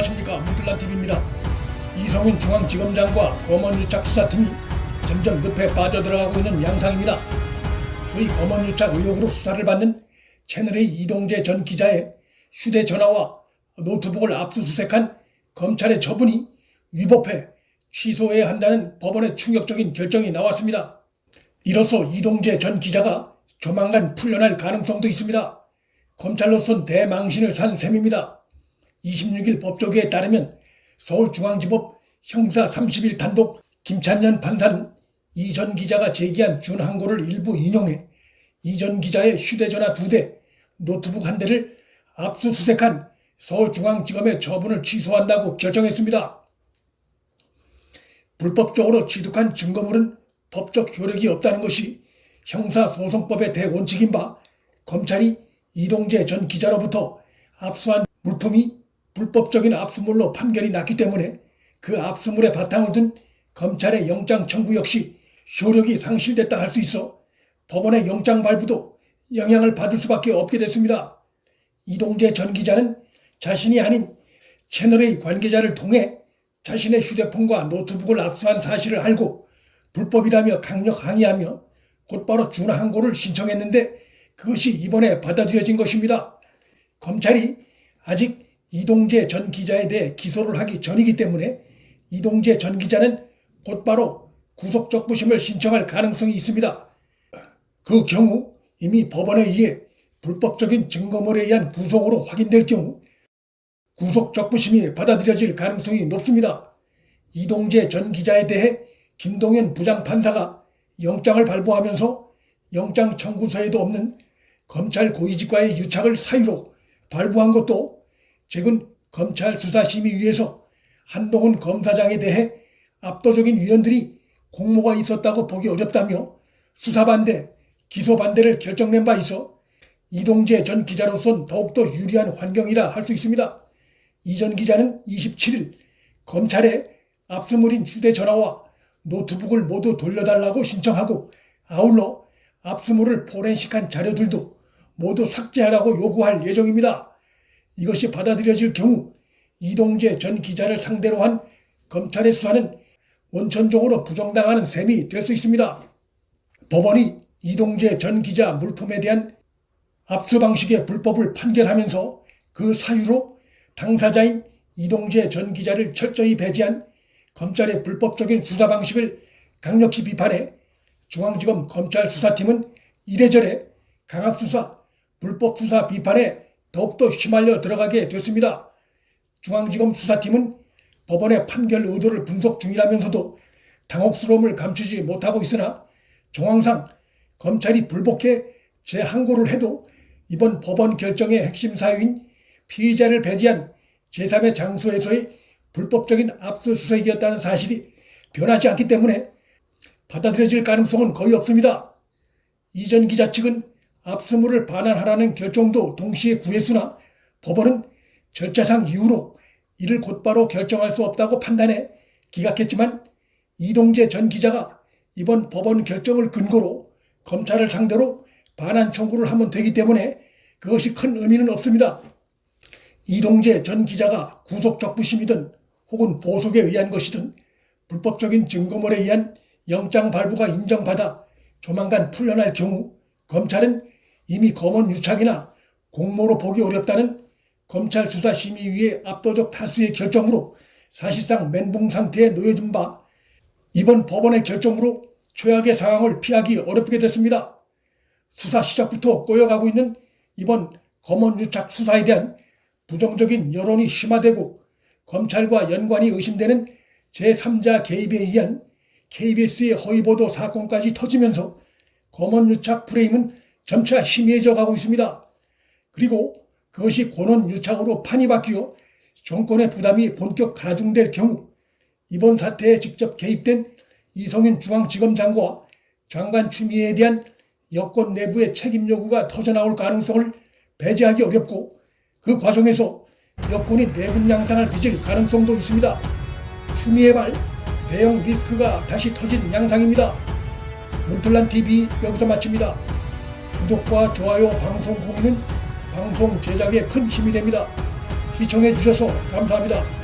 안녕하십니까 문틀란TV입니다. 이성윤 중앙지검장과 검언유착 수사팀이 점점 늪에 빠져들어가고 있는 양상입니다. 소위 검언유착 의혹으로 수사를 받는 채널A 이동재 전 기자의 휴대전화와 노트북을 압수수색한 검찰의 처분이 위법해 취소해야 한다는 법원의 충격적인 결정이 나왔습니다. 이로써 이동재 전 기자가 조만간 풀려날 가능성도 있습니다. 검찰로선 대망신을 산 셈입니다. 26일 법조계에 따르면 서울중앙지법 형사 30일 단독 김찬년 판사는 이 전 기자가 제기한 준항고를 일부 인용해 이 전 기자의 휴대전화 두 대, 노트북 한 대를 압수수색한 서울중앙지검의 처분을 취소한다고 결정했습니다. 불법적으로 취득한 증거물은 법적 효력이 없다는 것이 형사소송법의 대원칙인 바 검찰이 이동재 전 기자로부터 압수한 물품이 불법적인 압수물로 판결이 났기 때문에 그 압수물의 바탕을 둔 검찰의 영장 청구 역시 효력이 상실됐다 할 수 있어 법원의 영장 발부도 영향을 받을 수밖에 없게 됐습니다. 이동재 전 기자는 자신이 아닌 채널의 관계자를 통해 자신의 휴대폰과 노트북을 압수한 사실을 알고 불법이라며 강력 항의하며 곧바로 준항고를 신청했는데 그것이 이번에 받아들여진 것입니다. 검찰이 아직 이동재 전 기자에 대해 기소를 하기 전이기 때문에 이동재 전 기자는 곧바로 구속적부심을 신청할 가능성이 있습니다. 그 경우 이미 법원에 의해 불법적인 증거물에 의한 구속으로 확인될 경우 구속적부심이 받아들여질 가능성이 높습니다. 이동재 전 기자에 대해 김동현 부장판사가 영장을 발부하면서 영장 청구서에도 없는 검찰 고위직과의 유착을 사유로 발부한 것도 최근 검찰 수사심의위에서 한동훈 검사장에 대해 압도적인 위원들이 공모가 있었다고 보기 어렵다며 수사 반대, 기소 반대를 결정낸 바 있어 이동재 전 기자로선 더욱더 유리한 환경이라 할 수 있습니다. 이 전 기자는 27일 검찰에 압수물인 휴대전화와 노트북을 모두 돌려달라고 신청하고 아울러 압수물을 포렌식한 자료들도 모두 삭제하라고 요구할 예정입니다. 이것이 받아들여질 경우 이동재 전 기자를 상대로 한 검찰의 수사는 원천적으로 부정당하는 셈이 될 수 있습니다. 법원이 이동재 전 기자 물품에 대한 압수 방식의 불법을 판결하면서 그 사유로 당사자인 이동재 전 기자를 철저히 배제한 검찰의 불법적인 수사 방식을 강력히 비판해 중앙지검 검찰 수사팀은 이래저래 강압수사, 불법수사 비판에 더욱더 휘말려 들어가게 됐습니다. 중앙지검 수사팀은 법원의 판결 의도를 분석 중이라면서도 당혹스러움을 감추지 못하고 있으나 정황상 검찰이 불복해 재항고를 해도 이번 법원 결정의 핵심 사유인 피의자를 배제한 제3의 장소에서의 불법적인 압수수색이었다는 사실이 변하지 않기 때문에 받아들여질 가능성은 거의 없습니다. 이전 기자 측은 압수물을 반환하라는 결정도 동시에 구했으나 법원은 절차상 이유로 이를 곧바로 결정할 수 없다고 판단해 기각했지만 이동재 전 기자가 이번 법원 결정을 근거로 검찰을 상대로 반환 청구를 하면 되기 때문에 그것이 큰 의미는 없습니다. 이동재 전 기자가 구속 적부심이든 혹은 보석에 의한 것이든 불법적인 증거물에 의한 영장 발부가 인정받아 조만간 풀려날 경우 검찰은 이미 검언 유착이나 공모로 보기 어렵다는 검찰 수사 심의위의 압도적 다수의 결정으로 사실상 멘붕 상태에 놓여진 바 이번 법원의 결정으로 최악의 상황을 피하기 어렵게 됐습니다. 수사 시작부터 꼬여가고 있는 이번 검언 유착 수사에 대한 부정적인 여론이 심화되고 검찰과 연관이 의심되는 제3자 개입에 의한 KBS의 허위보도 사건까지 터지면서 검언 유착 프레임은 점차 희미해져 가고 있습니다. 그리고 그것이 권언유착으로 판이 바뀌어 정권의 부담이 본격 가중될 경우 이번 사태에 직접 개입된 이성윤 중앙지검장과 장관 추미애에 대한 여권 내부의 책임 요구가 터져나올 가능성을 배제하기 어렵고 그 과정에서 여권이 내분 양상을 빚을 가능성도 있습니다. 추미애 발 대형 리스크가 다시 터진 양상입니다. 문틀란 TV 여기서 마칩니다. 구독과 좋아요, 방송 공유는 방송 제작에 큰 힘이 됩니다. 시청해 주셔서 감사합니다.